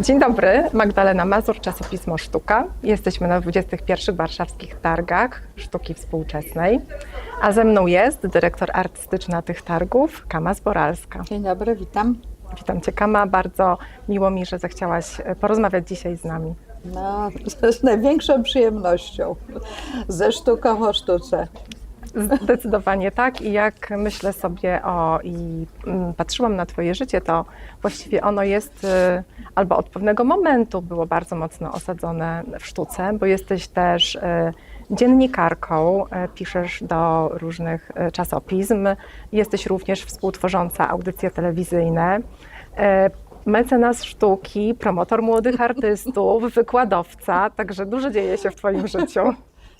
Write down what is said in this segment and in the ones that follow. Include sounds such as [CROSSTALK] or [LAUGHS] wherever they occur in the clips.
Dzień dobry, Magdalena Mazur, czasopismo Sztuka. Jesteśmy na 21 warszawskich targach sztuki współczesnej, a ze mną jest dyrektor artystyczna tych targów, Kama Zboralska. Dzień dobry, witam. Witam Cię Kama, bardzo miło mi, że zechciałaś e, porozmawiać dzisiaj z nami. No, [LAUGHS] z największą przyjemnością ze sztuką o sztuce. Zdecydowanie tak i jak myślę sobie o i mm, patrzyłam na Twoje życie, to właściwie ono jest y, albo od pewnego momentu było bardzo mocno osadzone w sztuce, bo jesteś też y, dziennikarką, y, piszesz do różnych czasopism, jesteś również współtworząca audycje telewizyjne. Mecenas sztuki, promotor młodych artystów, wykładowca, także dużo dzieje się w Twoim życiu.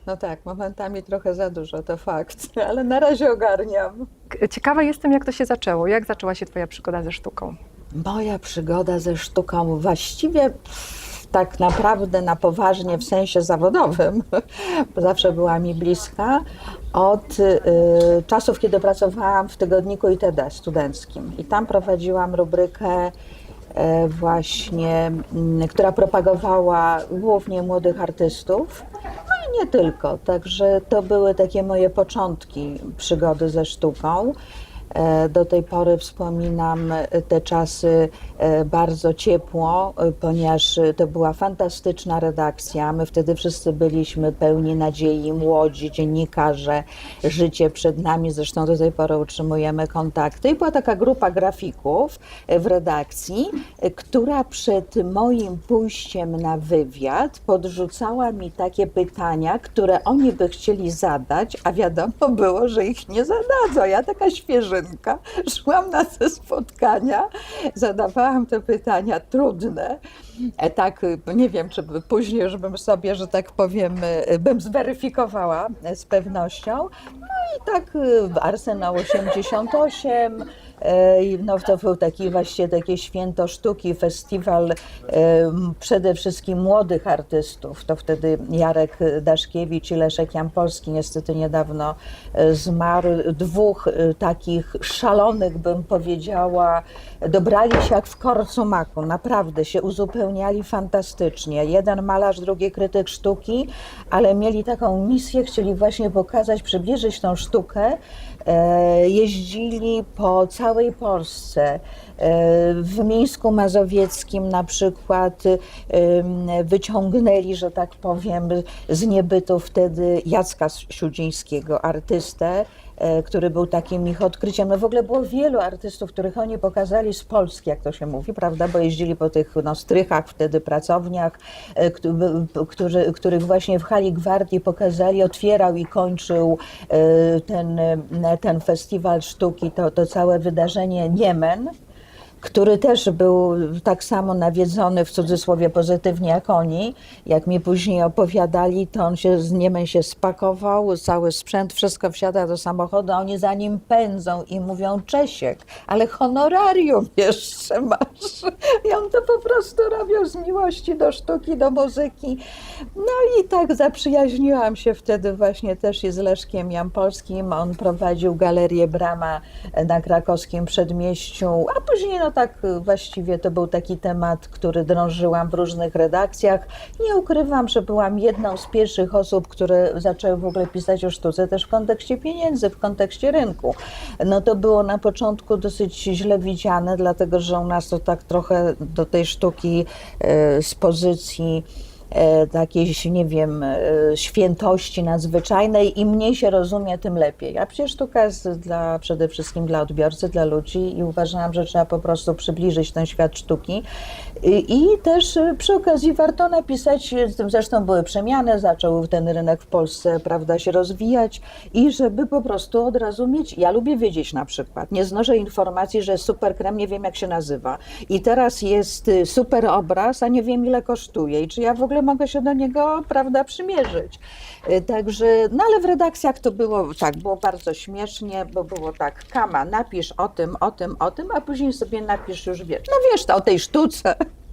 No tak, momentami trochę za dużo, to fakt, [LAUGHS] ale na razie ogarniam. Ciekawa jestem, jak to się zaczęło. Jak zaczęła się Twoja przygoda ze sztuką? Moja przygoda ze sztuką właściwie tak naprawdę na poważnie w sensie zawodowym [LAUGHS] zawsze była mi bliska od y, czasów, kiedy pracowałam w tygodniku ITD studenckim i tam prowadziłam rubrykę e, właśnie, która propagowała głównie młodych artystów, i nie tylko. Także to były takie moje początki przygody ze sztuką. E, Do tej pory wspominam e, te czasy e, bardzo ciepło, ponieważ to była fantastyczna redakcja. My wtedy wszyscy byliśmy pełni nadziei, młodzi dziennikarze, życie przed nami. Zresztą do tej pory utrzymujemy kontakty. I była taka grupa grafików w redakcji, która przed moim pójściem na wywiad podrzucała mi takie pytania, które oni by chcieli zadać, a wiadomo było, że ich nie zadadzą. Ja taka szłam na te spotkania, zadawałam te pytania trudne. E, Tak, nie wiem, czy później, żebym sobie, że tak powiem, bym zweryfikowała e, z pewnością. No i tak Arsenał 88, e, i no to był taki właśnie takie święto sztuki, festiwal em, przede wszystkim młodych artystów. To wtedy Jarek Daszkiewicz i Leszek Jampolski niestety niedawno e, zmarł. Dwóch e, takich szalonych, bym powiedziała, dobrali się jak w korcu maku. Naprawdę się uzupełniali fantastycznie. Jeden malarz, drugi krytyk sztuki, ale mieli taką misję, chcieli właśnie pokazać, przybliżyć tą sztukę. E, Jeździli po całej Polsce. E, W Mińsku Mazowieckim na przykład em, wyciągnęli, że tak powiem, z niebytu wtedy Jacka Siudzińskiego, artystę, e, który był takim ich odkryciem. No w ogóle było wielu artystów, których oni pokazali z Polski, jak to się mówi, prawda, bo jeździli po tych no, strychach, wtedy pracowniach, e, któ- którzy, których właśnie w hali Gwardii pokazali, otwierał i kończył e, ten, e, ten festiwal sztuki, to, to całe wydarzenie Niemen który też był tak samo nawiedzony w cudzysłowie pozytywnie jak oni. Jak mi później opowiadali, to on się z Niemen się spakował, cały sprzęt, wszystko wsiada do samochodu, a oni za nim pędzą i mówią Czesiek, ale honorarium jeszcze masz. I on to po prostu robił z miłości do sztuki, do muzyki. No i tak zaprzyjaźniłam się wtedy właśnie też i z Leszkiem Jampolskim. On prowadził galerię Brama na krakowskim przedmieściu, a później no tak y, właściwie to był taki temat, który drążyłam w różnych redakcjach. Nie ukrywam, że byłam jedną z pierwszych osób, które zaczęły w ogóle pisać o sztuce też w kontekście pieniędzy, w kontekście rynku. No to było na początku dosyć źle widziane, dlatego że u nas to tak trochę do tej sztuki y, z pozycji jakiejś, nie wiem, e, świętości nadzwyczajnej. Im mniej się rozumie, tym lepiej. A przecież sztuka jest dla, przede wszystkim dla odbiorcy, dla ludzi i uważałam, że trzeba po prostu przybliżyć ten świat sztuki. I, też e, przy okazji warto napisać, e, zresztą były przemiany, zaczął ten rynek w Polsce, prawda, się rozwijać i żeby po prostu od razu mieć, ja lubię wiedzieć na przykład, nie znoszę informacji, że super krem, nie wiem jak się nazywa i teraz jest y, super obraz, a nie wiem ile kosztuje i czy ja w ogóle mogę się do niego, prawda, przymierzyć. Także, no ale w redakcjach to było tak, było bardzo śmiesznie, bo było tak, Kama, napisz o tym, o tym, o tym, a później sobie napisz już, wiesz, no wiesz, o tej sztuce.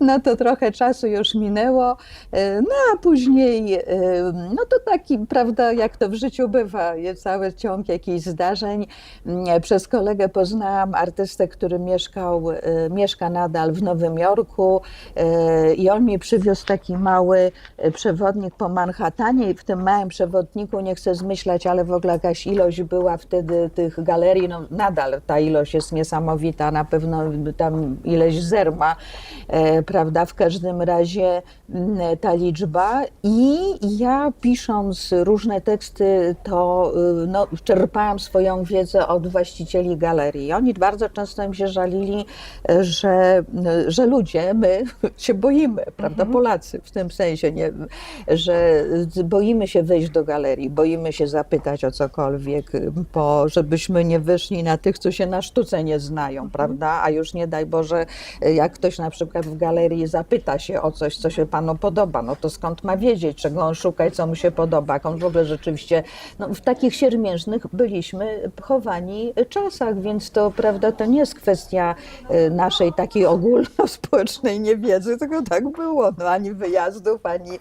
No to trochę czasu już minęło, e, no a później, e, no to taki, prawda, jak to w życiu bywa, cały ciąg jakichś zdarzeń. Mm, Przez kolegę poznałam artystę, który mieszkał, e, mieszka nadal w Nowym Jorku e, i on mi przywiózł taki mały e, przewodnik po Manhattanie. I w tym małym przewodniku, nie chcę zmyślać, ale w ogóle jakaś ilość była wtedy tych galerii, no nadal ta ilość jest niesamowita, na pewno tam ileś zer ma, e, prawda, w każdym razie mm, ta liczba. I ja pisząc różne teksty, to y, no, czerpałam swoją wiedzę od właścicieli galerii. Oni bardzo często mi się żalili, e, że, że ludzie, my [LAUGHS] się boimy, prawda, Polacy w tym sensie, nie, że boimy się wyjść do galerii, boimy się zapytać o cokolwiek, bo żebyśmy nie wyszli na tych, co się na sztuce nie znają, prawda, a już nie daj Boże, jak ktoś na przykład w galerii zapyta się o coś, co się panu podoba, no to skąd ma wiedzieć, czego on szuka i co mu się podoba, jak on w ogóle rzeczywiście, no w takich siermiężnych byliśmy chowani czasach, więc to, prawda, to nie jest kwestia y, naszej takiej ogólnospołecznej niewiedzy, tylko tak było, no ani wyjazdów, ani,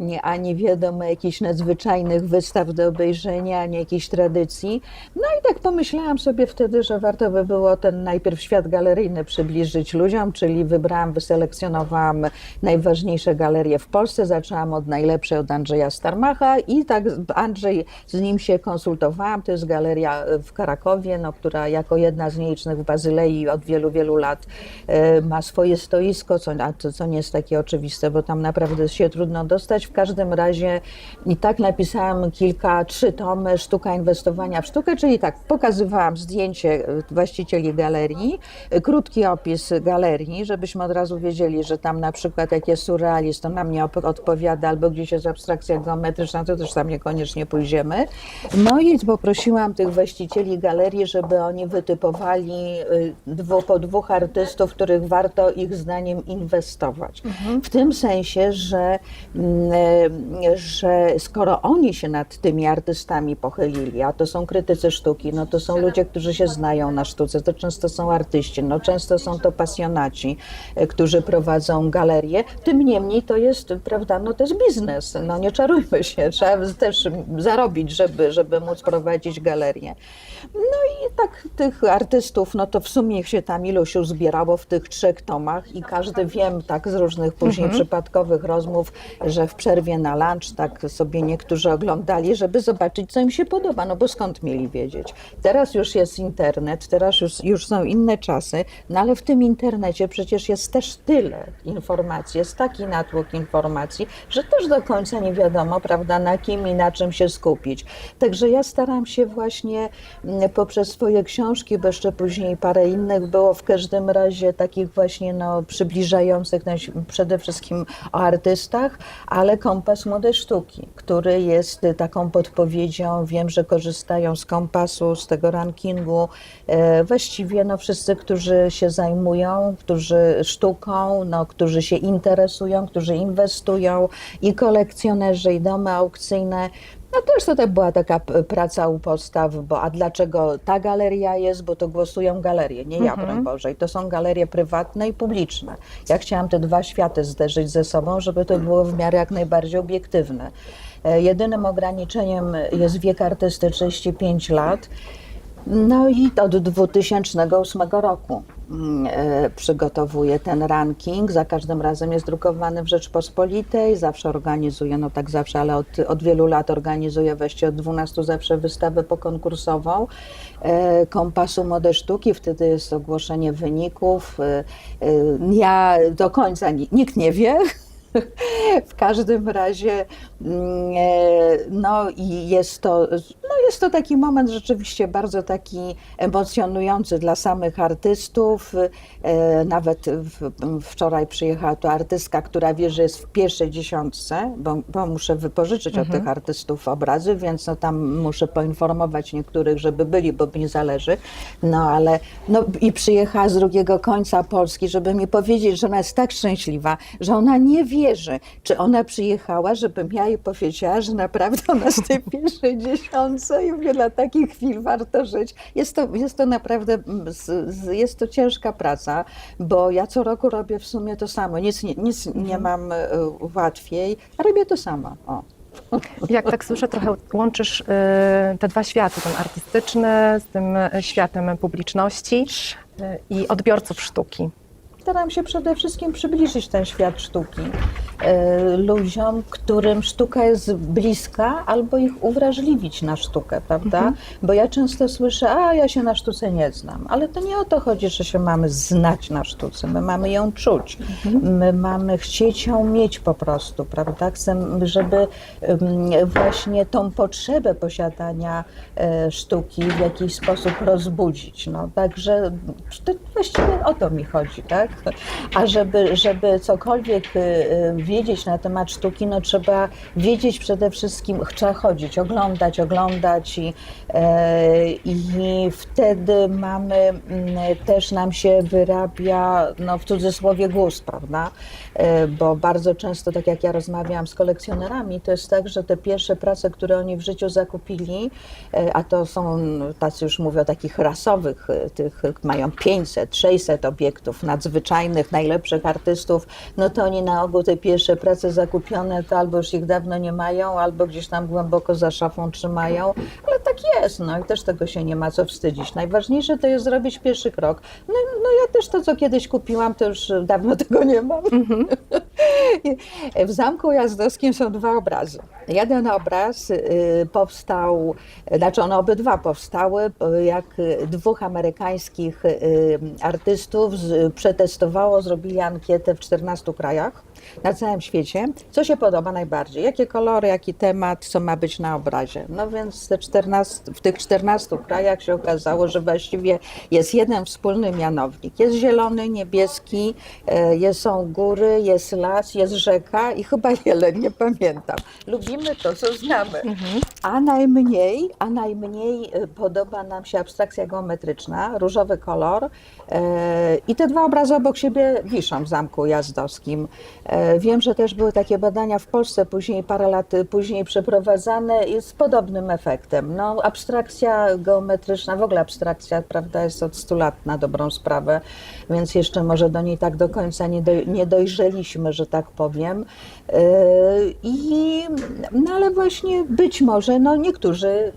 nie, ani wiadomo jakichś nadzwyczajnych wystaw do obejrzenia, ani jakichś tradycji. No i tak pomyślałam sobie wtedy, że warto by było ten najpierw świat galeryjny przybliżyć ludziom, czyli wybrałam, wyselekcjonowałam najważniejsze galerie w Polsce. Zaczęłam od najlepszej, od Andrzeja Starmacha i tak Andrzej, z nim się konsultowałam. To jest galeria w Karakowie, no, która jako jedna z nielicznych w Bazylei od wielu, wielu lat e, ma swoje stoisko, co, to, co nie jest takie oczywiste, bo tam naprawdę się trudno dostać. W każdym razie i tak napisałam kilka, trzy tomy Sztuka inwestowania w sztukę, czyli tak pokazywałam zdjęcie e, właścicieli galerii, e, krótki opis galerii, żebyśmy od razu wiedzieli, że tam na przykład jak jest surrealizm, to nam nie odpowiada, albo gdzieś jest abstrakcja geometryczna, to też tam niekoniecznie pójdziemy. No i poprosiłam tych właścicieli galerii, żeby oni wytypowali y, dwu, po dwóch artystów, w których warto ich zdaniem inwestować. W tym sensie, że, mm, e, że skoro oni się nad tymi artystami pochylili, a to są krytycy sztuki, no to są ludzie, którzy się znają na sztuce, to często są artyści, no często są to pasjonaci, e, którzy prowadzą galerie. Tym niemniej to jest, prawda, no to jest biznes, no nie czarujmy się, trzeba też zarobić, żeby, żeby móc prowadzić galerię. No i tak tych artystów, no to w sumie się tam iluś już zbierało w tych trzech tomach i każdy wiem tak z różnych później przypadkowych rozmów, że w przerwie na lunch tak sobie niektórzy oglądali, żeby zobaczyć, co im się podoba, no bo skąd mieli wiedzieć. Teraz już jest internet, teraz już, już są inne czasy, no ale w tym internecie przecież jest też tyle informacji, jest taki natłok informacji, że też do końca nie wiadomo, prawda, na kim i na czym się skupić. Także ja staram się właśnie mm, poprzez swoje książki, bo jeszcze później parę innych było w każdym razie takich właśnie no, przybliżających nas przede wszystkim o artystach, ale kompas młodej sztuki, który jest taką podpowiedzią. Wiem, że korzystają z kompasu, z tego rankingu. E, właściwie no, wszyscy, którzy się zajmują, którzy sztuką, no, którzy się interesują, którzy inwestują i kolekcjonerzy, i domy aukcyjne. No też to tak była taka praca u podstaw, bo a dlaczego ta galeria jest, bo to głosują galerie, nie ja, broń Boże. I to są galerie prywatne i publiczne. Ja chciałam te dwa światy zderzyć ze sobą, żeby to było w miarę jak najbardziej obiektywne. E, Jedynym ograniczeniem jest wiek artysty 35 lat. No i od 2008 roku mm, e, przygotowuję ten ranking. Za każdym razem jest drukowany w Rzeczpospolitej. Zawsze organizuję, no tak zawsze, ale od, od wielu lat organizuję weźcie od 12 zawsze wystawę pokonkursową e, Kompasu Młode Sztuki. Wtedy jest ogłoszenie wyników. E, Ja do końca ni- nikt nie wie. [LAUGHS] W każdym razie, mm, no i jest to, jest to taki moment rzeczywiście bardzo taki emocjonujący dla samych artystów. E, Nawet w, wczoraj przyjechała tu artystka, która wie, że jest w pierwszej dziesiątce, bo, bo muszę wypożyczyć od tych artystów obrazy, więc no tam muszę poinformować niektórych, żeby byli, bo mi zależy. No ale, no i przyjechała z drugiego końca Polski, żeby mi powiedzieć, że ona jest tak szczęśliwa, że ona nie wierzy, czy ona przyjechała, żebym ja dostaję po fieciarze, naprawdę na tej [LAUGHS] pierwszej dziesiątce i mówię, dla takich chwil warto żyć. Jest to, jest to naprawdę, mm, jest to ciężka praca, bo ja co roku robię w sumie to samo, nic, nie- nic nie mam e, łatwiej, a robię to samo. O. Jak tak słyszę, trochę łączysz y, te dwa światy, ten artystyczny z tym światem publiczności y, i odbiorców sztuki. Staram się przede wszystkim przybliżyć ten świat sztuki e, ludziom, którym sztuka jest bliska, albo ich uwrażliwić na sztukę, prawda? Bo ja często słyszę, a ja się na sztuce nie znam, ale to nie o to chodzi, że się mamy znać na sztuce, my mamy ją czuć, my mamy chcieć ją mieć po prostu, prawda? Chcemy, żeby właśnie tą potrzebę posiadania e, sztuki w jakiś sposób rozbudzić. No, także to właściwie o to mi chodzi, tak? A żeby, żeby cokolwiek y, wiedzieć na temat sztuki, no trzeba wiedzieć przede wszystkim, trzeba chodzić, oglądać, oglądać i, e, i wtedy mamy, mm, też nam się wyrabia, no w cudzysłowie gust, prawda? E, Bo bardzo często, tak jak ja rozmawiałam z kolekcjonerami, to jest tak, że te pierwsze prace, które oni w życiu zakupili, e, a to są tacy już mówię o takich rasowych, tych mają 500, 600 obiektów nadzwyczajnych, najlepszych artystów, no to oni na ogół te pierwsze prace zakupione to albo już ich dawno nie mają, albo gdzieś tam głęboko za szafą trzymają, ale tak jest, no i też tego się nie ma co wstydzić. Najważniejsze to jest zrobić pierwszy krok. No, no ja też to, co kiedyś kupiłam, to już dawno [LAUGHS] tego nie mam. W Zamku Jazdowskim są dwa obrazy. Jeden obraz y, powstał, znaczy one obydwa powstały, jak y, dwóch amerykańskich y, artystów przetestowało, zrobili ankietę w 14 krajach na całym świecie. Co się podoba najbardziej? Jakie kolory, jaki temat, co ma być na obrazie? No więc te 14, w tych 14 krajach się okazało, że właściwie jest jeden wspólny mianownik. Jest zielony, niebieski, e, jest, są góry, jest las, jest rzeka i chyba [LAUGHS] jeleń, nie pamiętam. Lubimy to, co znamy. A najmniej, a najmniej e, podoba nam się abstrakcja geometryczna, różowy kolor e, i te dwa obrazy obok siebie wiszą w Zamku Jazdowskim. E, Wiem, że też były takie badania w Polsce później, parę lat później przeprowadzane z podobnym efektem. No, abstrakcja geometryczna, w ogóle abstrakcja, prawda, jest od 100 lat na dobrą sprawę, więc jeszcze może do niej tak do końca nie, doj, nie dojrzeliśmy, że tak powiem. E, I, no ale właśnie być może, no niektórzy,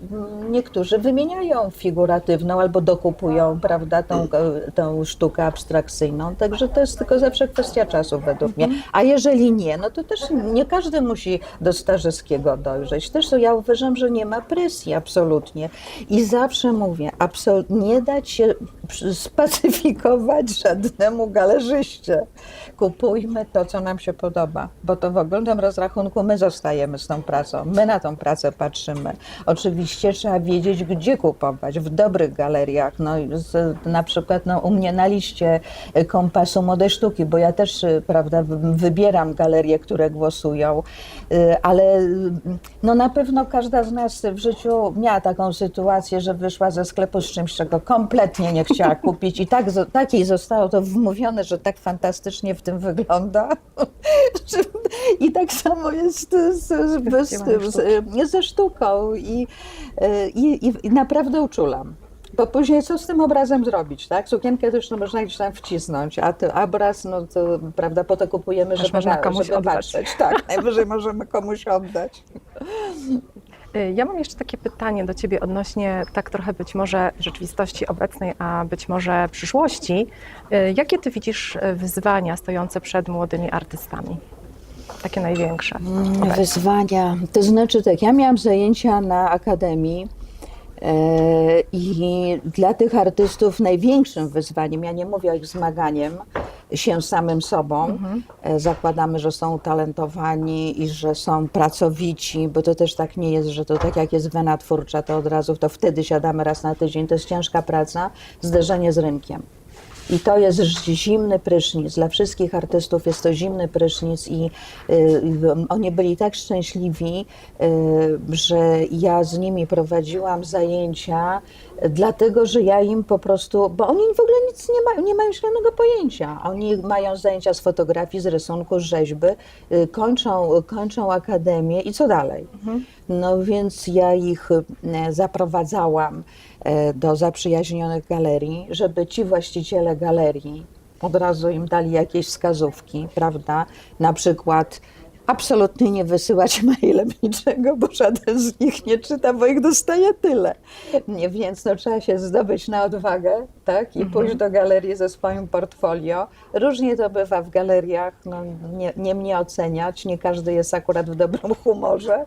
niektórzy wymieniają figuratywną albo dokupują, prawda, tą, tą sztukę abstrakcyjną, także to jest tylko zawsze kwestia czasu według mnie. A jeżeli nie, no to też nie każdy musi do Starzyckiego dojrzeć. Też ja uważam, że nie ma presji absolutnie. I zawsze mówię, nie dać się spacyfikować żadnemu galerzyście. Kupujmy to, co nam się podoba, bo to w ogromnym rozrachunku my zostajemy z tą pracą, my na tą pracę patrzymy. Oczywiście trzeba wiedzieć, gdzie kupować, w dobrych galeriach, no, z, na przykład no, u mnie na liście kompasu młodej sztuki, bo ja też y, prawda, w- wybieram galerie, które głosują, y, ale y, no, na pewno każda z nas w życiu miała taką sytuację, że wyszła ze sklepu z czymś, czego kompletnie nie chciała [LAUGHS] kupić i tak, tak jej zostało to wmówione, że tak fantastycznie w tym wygląda. [LAUGHS] I tak samo jest z, z, z, ze sztuką i, i, i, i naprawdę uczulam. Bo później co z tym obrazem zrobić, tak? Sukienkę też no, można gdzieś tam wcisnąć, a ten obraz, no to prawda, po to kupujemy, żeby, można na- komuś żeby oddać. patrzeć. Tak, [LAUGHS] najwyżej możemy komuś oddać. Y, Ja mam jeszcze takie pytanie do Ciebie odnośnie tak trochę być może rzeczywistości obecnej, a być może przyszłości. Y, Jakie Ty widzisz y, wyzwania stojące przed młodymi artystami? Takie największe. obecnie. Wyzwania. To znaczy tak, ja miałam zajęcia na akademii i dla tych artystów największym wyzwaniem, ja nie mówię o ich zmaganiem się samym sobą, e, zakładamy, że są utalentowani i że są pracowici, bo to też tak nie jest, że to tak jak jest wena twórcza, to od razu to wtedy siadamy raz na tydzień, to jest ciężka praca, zderzenie z rynkiem. I to jest zimny prysznic. Dla wszystkich artystów jest to zimny prysznic i y, oni byli tak szczęśliwi, y, że ja z nimi prowadziłam zajęcia, dlatego że ja im po prostu, bo oni w ogóle nic nie mają, nie mają zielonego pojęcia. Oni mają zajęcia z fotografii, z rysunku, z rzeźby, y, kończą, kończą akademię i co dalej? No więc ja ich y, zaprowadzałam e, do zaprzyjaźnionych galerii, żeby ci właściciele galerii od razu im dali jakieś wskazówki, prawda? Na przykład absolutnie nie wysyłać mailem niczego, bo żaden z nich nie czyta, bo ich dostaje tyle. Nie, więc no, trzeba się zdobyć na odwagę, tak? I pójść do galerii ze swoim portfolio. Różnie to bywa w galeriach, no, nie, nie mnie oceniać, nie każdy jest akurat w dobrym humorze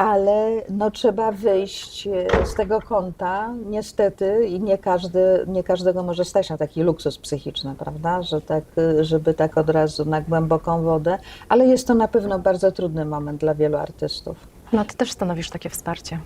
ale no, trzeba wyjść e, z tego kąta, niestety, i nie, każdy, nie każdego może stać na taki luksus psychiczny, prawda, że tak, e, żeby tak od razu na głęboką wodę, ale jest to na pewno bardzo trudny moment dla wielu artystów. No ty też stanowisz takie wsparcie.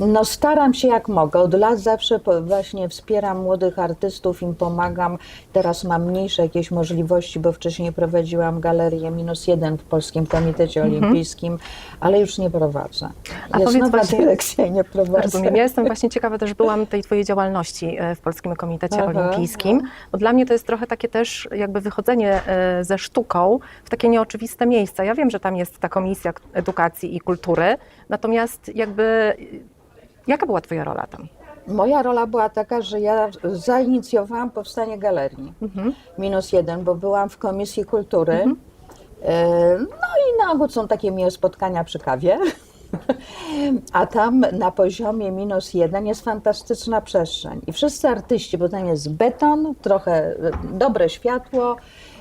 No staram się jak mogę. Od lat zawsze właśnie wspieram młodych artystów, im pomagam. Teraz mam mniejsze jakieś możliwości, bo wcześniej prowadziłam galerię minus jeden w Polskim Komitecie Olimpijskim, ale już nie prowadzę. A Jest nowa właśnie- dyrekcja i nie prowadzę. Rozumiem. Ja jestem właśnie ciekawa, też byłam tej twojej działalności e, w Polskim Komitecie Aha. Olimpijskim. Bo dla mnie to jest trochę takie też jakby wychodzenie e, ze sztuką w takie nieoczywiste miejsca. Ja wiem, że tam jest ta Komisja Edukacji i Kultury, natomiast jakby jaka była twoja rola tam? Moja rola była taka, że ja zainicjowałam powstanie galerii. Minus jeden, bo byłam w Komisji Kultury. E, No i na ogół są takie miłe spotkania przy kawie. [LAUGHS] A tam na poziomie minus jeden jest fantastyczna przestrzeń. I wszyscy artyści, bo tam jest beton, trochę e, dobre światło.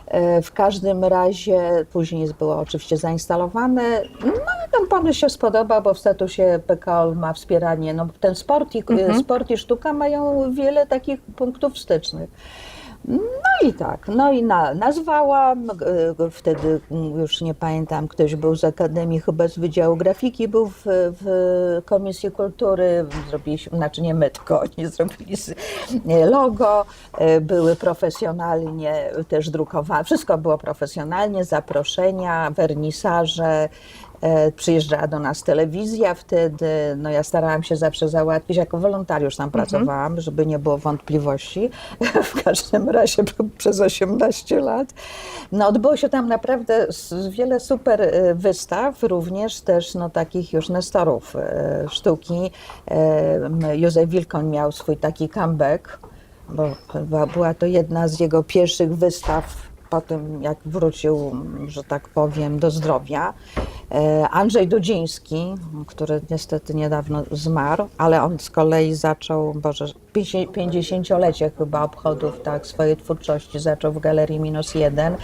E, W każdym razie później było oczywiście zainstalowane. No i ten pomysł się spodoba, bo w statusie PKO ma wspieranie. No, ten sport i, sport i sztuka mają wiele takich punktów stycznych. No i tak, no i na, nazwałam, e, wtedy mm, już nie pamiętam, ktoś był z Akademii, chyba z Wydziału Grafiki, był w, w Komisji Kultury, zrobiliśmy, znaczy nie my, tylko oni zrobili e, logo, e, były profesjonalnie też drukowane, wszystko było profesjonalnie, zaproszenia, wernisaże, Przyjeżdżała do nas telewizja wtedy, no ja starałam się zawsze załatwić, jako wolontariusz tam pracowałam, żeby nie było wątpliwości, [LAUGHS] w każdym razie [LAUGHS] przez 18 lat. No odbyło się tam naprawdę wiele super e, wystaw, również też no takich już nestorów e, sztuki. E, Józef Wilkoń miał swój taki comeback, bo była, była to jedna z jego pierwszych wystaw po tym, jak wrócił, że tak powiem, do zdrowia. E, Andrzej Dudziński, który niestety niedawno zmarł, ale on z kolei zaczął, Boże, 50-lecie chyba obchodów tak, swojej twórczości zaczął w Galerii Minus Jeden.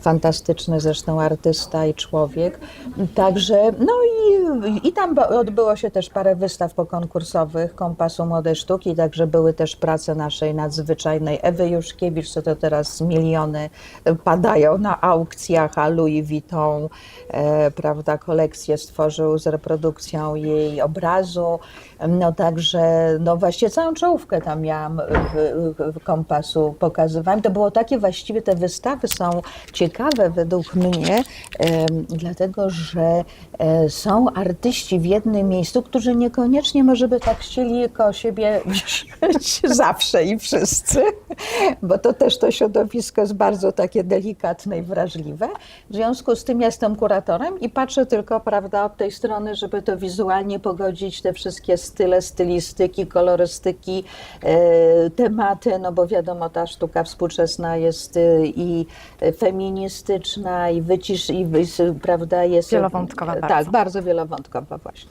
Fantastyczny zresztą artysta i człowiek. Także, no i, i tam odbyło się też parę wystaw pokonkursowych Kompasu Młodej Sztuki, także były też prace naszej nadzwyczajnej Ewy Juszkiewicz, co to teraz miliony padają na aukcjach, a Louis Vuitton, e, prawda, kolekcję stworzył z reprodukcją jej obrazu. No także, no właściwie całą czołówkę tam miałam w, w, Kompasu, pokazywałam. To było takie, właściwie te wystawy są ciekawe według mnie, em, dlatego że e, są artyści w jednym miejscu, którzy niekoniecznie może by tak chcieli koło siebie wisieć [LAUGHS] zawsze i wszyscy, bo to też to środowisko jest bardzo takie delikatne i wrażliwe. W związku z tym jestem kuratorem i patrzę tylko, prawda, od tej strony, żeby to wizualnie pogodzić te wszystkie style, stylistyki, kolorystyki, e, tematy, no bo wiadomo, ta sztuka współczesna jest e, i feministyczna, i wycisz, i prawda, jest... Wielowątkowa Tak, bardzo. bardzo wielowątkowa właśnie.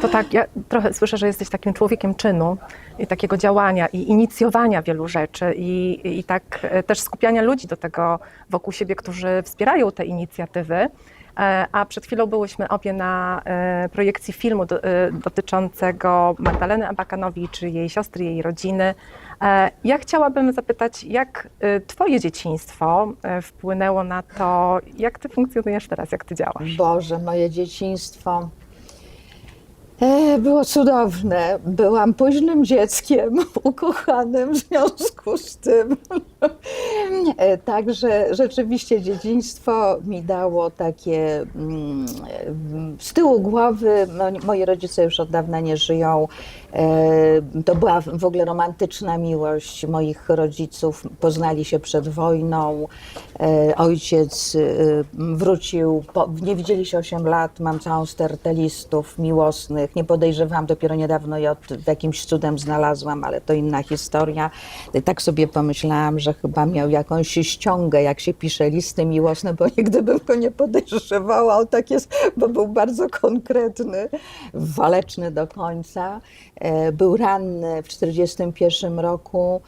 To tak, ja trochę słyszę, że jesteś takim człowiekiem czynu i takiego działania i inicjowania wielu rzeczy i, i tak e, też skupiania ludzi do tego wokół siebie, którzy wspierają te inicjatywy. E, A przed chwilą byłyśmy obie na e, projekcji filmu do, dotyczącego Magdaleny Abakanowicz, jej siostry, jej rodziny. E, Ja chciałabym zapytać, jak e, Twoje dzieciństwo e, wpłynęło na to, jak Ty funkcjonujesz teraz, jak Ty działasz? Boże, moje dzieciństwo. Było cudowne. Byłam późnym dzieckiem, [LAUGHS] ukochanym w związku z tym. E, Także rzeczywiście dzieciństwo mi dało takie mm, z tyłu głowy. No, moi rodzice już od dawna nie żyją. E, To była w ogóle romantyczna miłość moich rodziców. Poznali się przed wojną. E, Ojciec e, wrócił, nie widzieli się 8 lat. Mam całą stertę listów miłosnych. Nie podejrzewam, dopiero niedawno je od, jakimś cudem znalazłam, ale to inna historia. Tak sobie pomyślałam, że chyba miał jakąś ściągę, jak się pisze listy miłosne, bo [LAUGHS] nigdy bym go nie podejrzewała. On tak jest, bo był bardzo konkretny, waleczny do końca. E, Był ranny w 1941 roku,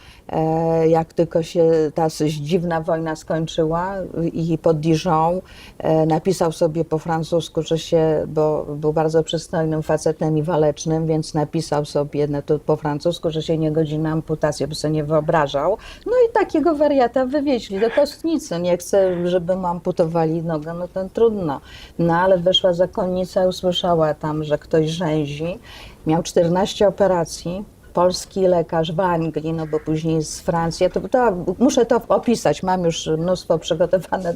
jak tylko się ta dziwna wojna skończyła i pod Dijon e, napisał sobie po francusku, że się, bo był bardzo przystojnym facetem i walecznym, więc napisał sobie no to po francusku, że się nie godzi na amputację, bo sobie nie wyobrażał. No i takiego wariata wywieźli do kostnicy. Nie chcę, żeby mu amputowali nogę, no to trudno. No ale weszła zakonnica usłyszała tam, że ktoś rzęzi. Miał 14 operacji. Polski lekarz w Anglii, no bo później z Francji. To, to, muszę to opisać, mam już mnóstwo przygotowane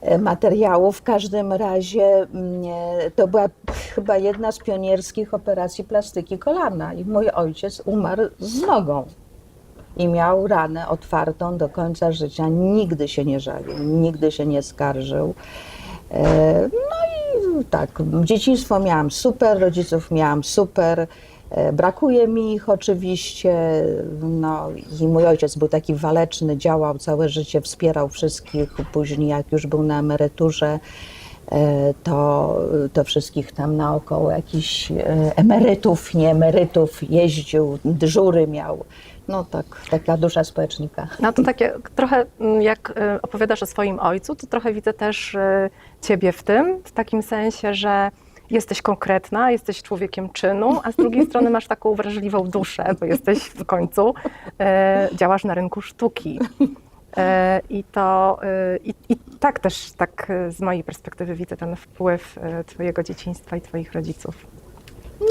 e, materiałów. W każdym razie mm, e, to była chyba jedna z pionierskich operacji plastyki kolana i mój ojciec umarł z nogą i miał ranę otwartą do końca życia. Nigdy się nie żalił, nigdy się nie skarżył. E, No i tak, dzieciństwo miałam super, rodziców miałam super. E, Brakuje mi ich oczywiście, no i mój ojciec był taki waleczny, działał całe życie, wspierał wszystkich. Później, jak już był na emeryturze, e, to, to wszystkich tam naokoło jakichś e, emerytów, nie emerytów jeździł, dyżury miał. No tak, taka dusza społecznika. No to takie trochę mm, jak opowiadasz o swoim ojcu, to trochę widzę też ciebie w tym, w takim sensie, że jesteś konkretna, jesteś człowiekiem czynu, a z drugiej strony masz taką wrażliwą duszę, bo jesteś w końcu, y, działasz na rynku sztuki. Y, I to y, i, i tak też tak y, z mojej perspektywy widzę ten wpływ y, twojego dzieciństwa i twoich rodziców.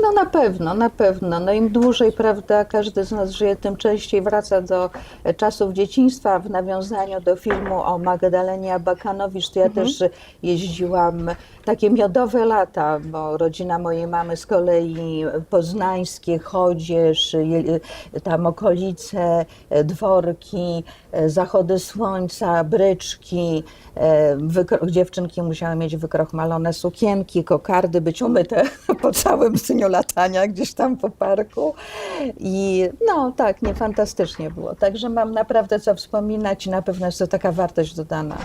No na pewno, na pewno. No im dłużej, prawda, każdy z nas żyje, tym częściej wraca do e, czasów dzieciństwa. W nawiązaniu do filmu o Magdalenie Abakanowicz, to ja też jeździłam takie miodowe lata, bo rodzina mojej mamy z kolei poznańskie, Chodzież, tam okolice, e, dworki, e, zachody słońca, bryczki. e, dziewczynki musiały mieć wykrochmalone sukienki, kokardy, być umyte [LAUGHS] po całym dniu latania gdzieś tam po parku. I no tak, nie fantastycznie było. Także mam naprawdę co wspominać i na pewno jest to taka wartość dodana.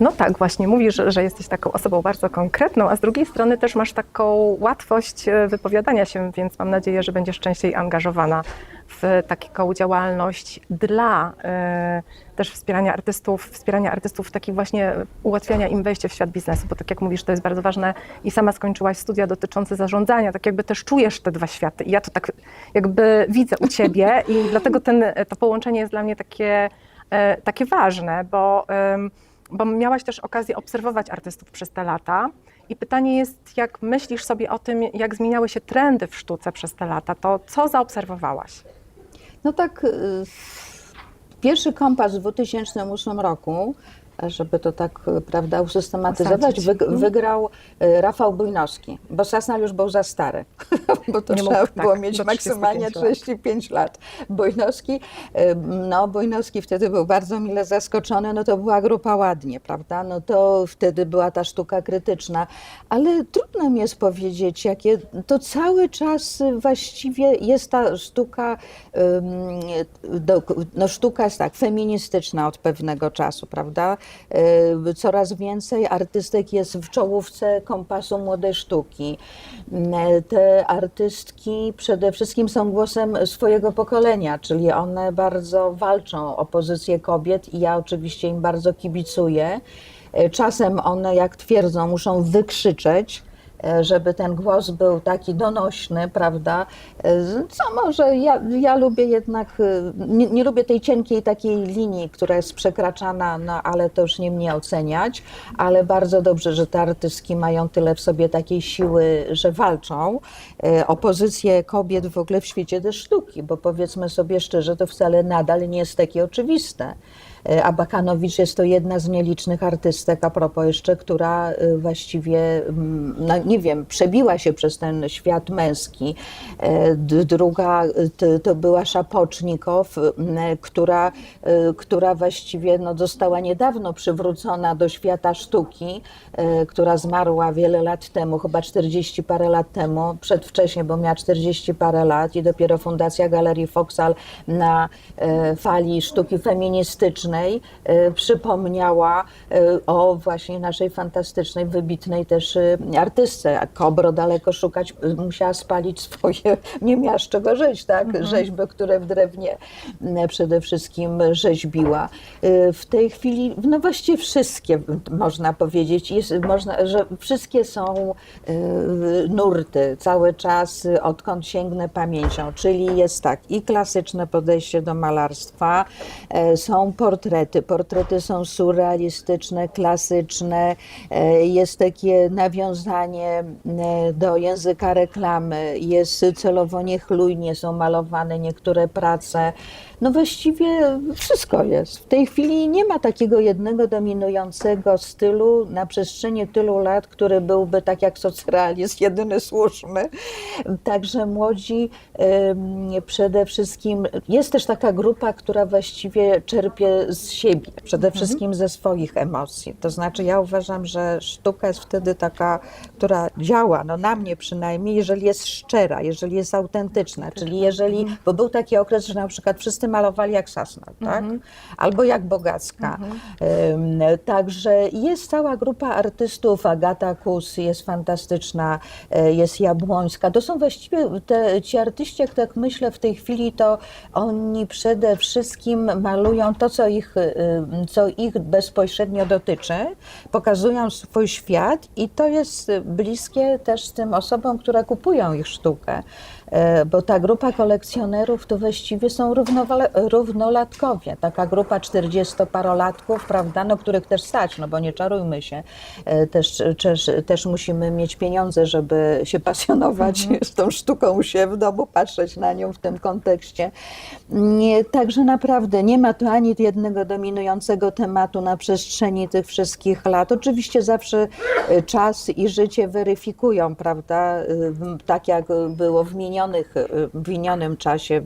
No tak, właśnie mówisz, że jesteś taką osobą bardzo konkretną, a z drugiej strony też masz taką łatwość e, wypowiadania się, więc mam nadzieję, że będziesz częściej angażowana w taką działalność dla e, też wspierania artystów, wspierania artystów, takich właśnie ułatwiania im wejście w świat biznesu, bo tak jak mówisz, to jest bardzo ważne i sama skończyłaś studia dotyczące zarządzania, tak jakby też czujesz te dwa światy. I ja to tak jakby widzę u ciebie i dlatego ten, to połączenie jest dla mnie takie, e, takie ważne, bo em, bo miałaś też okazję obserwować artystów przez te lata. I pytanie jest, jak myślisz sobie o tym, jak zmieniały się trendy w sztuce przez te lata, to co zaobserwowałaś? No tak, y, pierwszy kompas w 2008 roku, żeby to tak, y, prawda, usystematyzować, Osadzić. Mhm. wygrał y, Rafał Bujnowski, bo Sasnal już był za stary, [LAUGHS] bo to Nie trzeba mógł, było tak, mieć maksymalnie 35 lat. 35 lat. Bujnowski, no Bujnowski wtedy był bardzo mile zaskoczony, no to była grupa ładnie, prawda, no to wtedy była ta sztuka krytyczna, ale trudno mi jest powiedzieć, jakie to cały czas właściwie jest ta sztuka, no sztuka jest tak, feministyczna od pewnego czasu, prawda? Y, Coraz więcej artystek jest w czołówce kompasu młodej sztuki. Y, Te artystki przede wszystkim są głosem swojego pokolenia, czyli one bardzo walczą o pozycję kobiet i ja oczywiście im bardzo kibicuję. Y, Czasem one, jak twierdzą, muszą wykrzyczeć, żeby ten głos był taki donośny, prawda? E, Co może ja, ja lubię jednak, e, nie, nie lubię tej cienkiej takiej linii, która jest przekraczana, no ale to już nie mnie oceniać, ale bardzo dobrze, że te artystki mają tyle w sobie takiej siły, że walczą e, o pozycję kobiet w ogóle w świecie też sztuki, bo powiedzmy sobie szczerze, to wcale nadal nie jest takie oczywiste. E, A Bakanowicz jest to jedna z nielicznych artystek, a propos jeszcze, która e, właściwie, mm, no nie wiem, przebiła się przez ten świat męski. E, Druga to, była Szapocznikow, która, która właściwie no, została niedawno przywrócona do świata sztuki, która zmarła wiele lat temu, chyba 40 parę lat temu, przedwcześnie, bo miała 40 parę lat i dopiero Fundacja Galerii Foksal na fali sztuki feministycznej e, przypomniała e, o właśnie naszej fantastycznej, wybitnej też e, artystce. Kobro daleko szukać, musiała spalić swoje, nie miała z czego żyć, tak? Rzeźby, które w drewnie przede wszystkim rzeźbiła. W tej chwili, no właściwie wszystkie można powiedzieć, jest, można, że wszystkie są nurty cały czas, odkąd sięgnę pamięcią, czyli jest tak i klasyczne podejście do malarstwa, są portrety, portrety. Są surrealistyczne, klasyczne, e, jest takie nawiązanie e, do języka reklamy, jest celowo niechlujnie, są malowane niektóre prace, no właściwie wszystko jest. W tej chwili nie ma takiego jednego dominującego stylu na przestrzeni tylu lat, który byłby tak jak socrealizm, jedyny słuszny. Także młodzi przede wszystkim, jest też taka grupa, która właściwie czerpie z siebie, przede wszystkim ze swoich emocji. To znaczy ja uważam, że sztuka jest wtedy taka, która działa, no na mnie przynajmniej, jeżeli jest szczera, jeżeli jest autentyczna, czyli jeżeli, bo był taki okres, że na przykład wszyscy malowali jak Sasna, tak? Albo jak Bogacka. Em, Także jest cała grupa artystów, Agata Kus jest fantastyczna, e, jest Jabłońska. To są właściwie te, ci artyści, jak tak myślę w tej chwili, to oni przede wszystkim malują to, co ich, y, co ich bezpośrednio dotyczy, pokazują swój świat i to jest bliskie też tym osobom, które kupują ich sztukę. E, Bo ta grupa kolekcjonerów to właściwie są równolatkowie. Taka grupa 40-parolatków, prawda, no, których też stać, no bo nie czarujmy się. E, Też, też, też musimy mieć pieniądze, żeby się pasjonować z [LAUGHS] tą sztuką siebie w domu, patrzeć na nią w tym kontekście. Nie, także naprawdę nie ma tu ani jednego dominującego tematu na przestrzeni tych wszystkich lat. Oczywiście zawsze e, czas i życie weryfikują, prawda, tak jak było w minionych, e, w minionym czasie,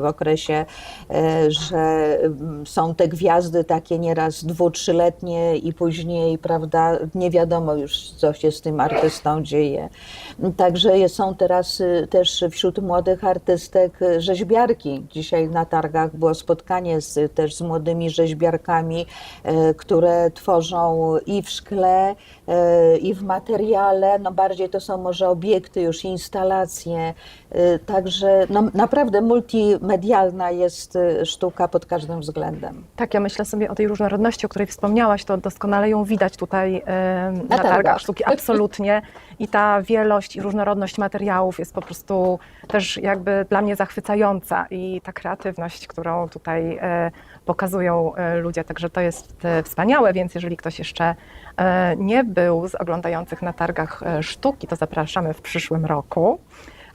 w, okresie, e, że mm, są te gwiazdy takie nieraz dwu, trzyletnie i później, prawda, nie wiadomo już, co się z tym artystą dzieje. Także są teraz y, też wśród młodych artystek y, rzeźbiarki. Dzisiaj na targach było spotkanie z, też z młodymi rzeźbiarkami, które tworzą i w szkle, i w materiale. No bardziej to są może obiekty, już instalacje. E, Także no, naprawdę multimedialna jest y, sztuka pod każdym względem. Tak, ja myślę sobie o tej różnorodności, o której wspomniałaś, to doskonale ją widać tutaj e, na, targach. targach sztuki, absolutnie. I ta wielość i różnorodność materiałów jest po prostu też jakby dla mnie zachwycająca i ta kreatywność, którą tutaj pokazują ludzie, także to jest wspaniałe, więc jeżeli ktoś jeszcze nie był z oglądających na targach sztuki, to zapraszamy w przyszłym roku.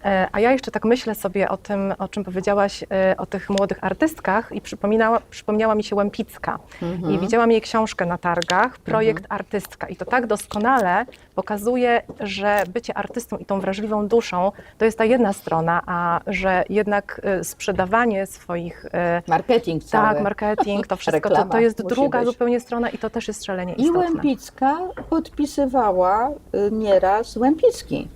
E, A ja jeszcze tak myślę sobie o tym, o czym powiedziałaś, e, o tych młodych artystkach i przypominała, przypomniała mi się Łępicka. I widziałam jej książkę na targach, projekt artystka. I to tak doskonale pokazuje, że bycie artystą i tą wrażliwą duszą to jest ta jedna strona, a że jednak e, sprzedawanie swoich, Marketing cały. tak, marketing, to [LAUGHS] wszystko, to, to jest druga być. zupełnie strona i to też jest szalenie I istotne. Łępicka podpisywała nieraz Łępicki,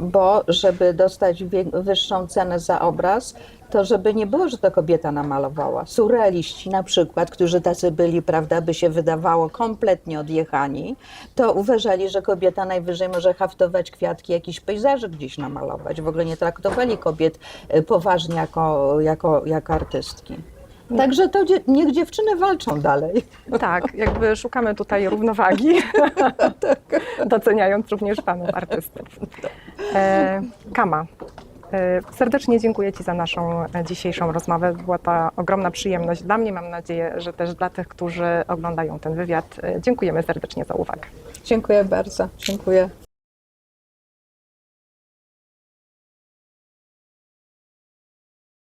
bo żeby dostać wyższą cenę za obraz, to żeby nie było, że to kobieta namalowała. Surrealiści na przykład, którzy tacy byli, prawda, by się wydawało kompletnie odjechani, to uważali, że kobieta najwyżej może haftować kwiatki, jakiś pejzażyk gdzieś namalować. W ogóle nie traktowali kobiet y, poważnie jako, jako, jako artystki. Także to niech dziewczyny walczą dalej. Tak, jakby szukamy tutaj równowagi, [LAUGHS] doceniając również panów artystów. E, Kama, e, serdecznie dziękuję Ci za naszą e, dzisiejszą rozmowę. Była to ogromna przyjemność dla mnie, mam nadzieję, że też dla tych, którzy oglądają ten wywiad. E, Dziękujemy serdecznie za uwagę. Dziękuję bardzo. Dziękuję.